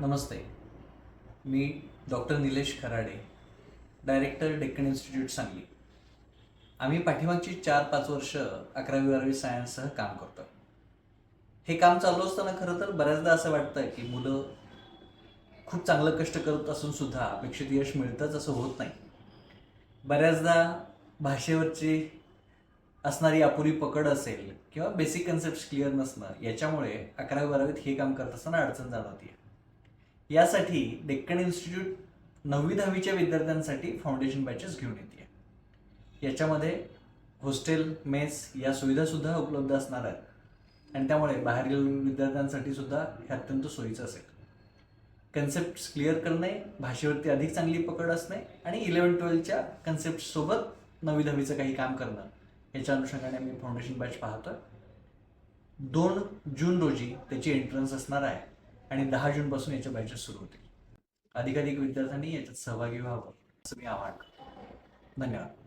नमस्ते. मी doctor Nilesh Kharade director Deccan institute Sangli. आम्ही पाठीमागची चार पाच वर्ष अकरावी बारावी सायन्ससह काम करतो. हे काम चालू असताना खरं तर बऱ्याचदा असं वाटतं की मुलं खूप चांगलं कष्ट करत असून सुद्धा अपेक्षित यश मिळतंच असं होत नाही. बऱ्याचदा भाषेवरची असणारी अपुरी पकड असेल किंवा बेसिक कन्सेप्ट क्लिअर नसणं याच्यामुळे अकरावी बारावीत हे काम करत असताना अडचण जाणवते यासाठी डेक्कन इन्स्टिट्यूट नववी दहावीच्या विद्यार्थ्यांसाठी फाउंडेशन बॅचेस घेऊन येते. याच्यामध्ये हॉस्टेल मेस या सुविधासुद्धा उपलब्ध असणार आहेत. आणि त्यामुळे बाहेरील विद्यार्थ्यांसाठी सुद्धा हे अत्यंत सोयीचं असेल. कन्सेप्ट क्लिअर करणे भाषेवरती अधिक चांगली पकड असणे आणि इलेवन ट्वेल्थच्या कन्सेप्टसोबत नववी दहावीचं काही काम करणं याच्या अनुषंगाने आम्ही फाउंडेशन बॅच पाहतो दोन जून रोजी त्याची एंट्रन्स असणार आहे. आणि दहा जूनपासून याच्या बॅचेस सुरू होतील. अधिकाधिक विद्यार्थ्यांनी याच्यात सहभागी व्हावं असं मी आवाहन करतो. धन्यवाद.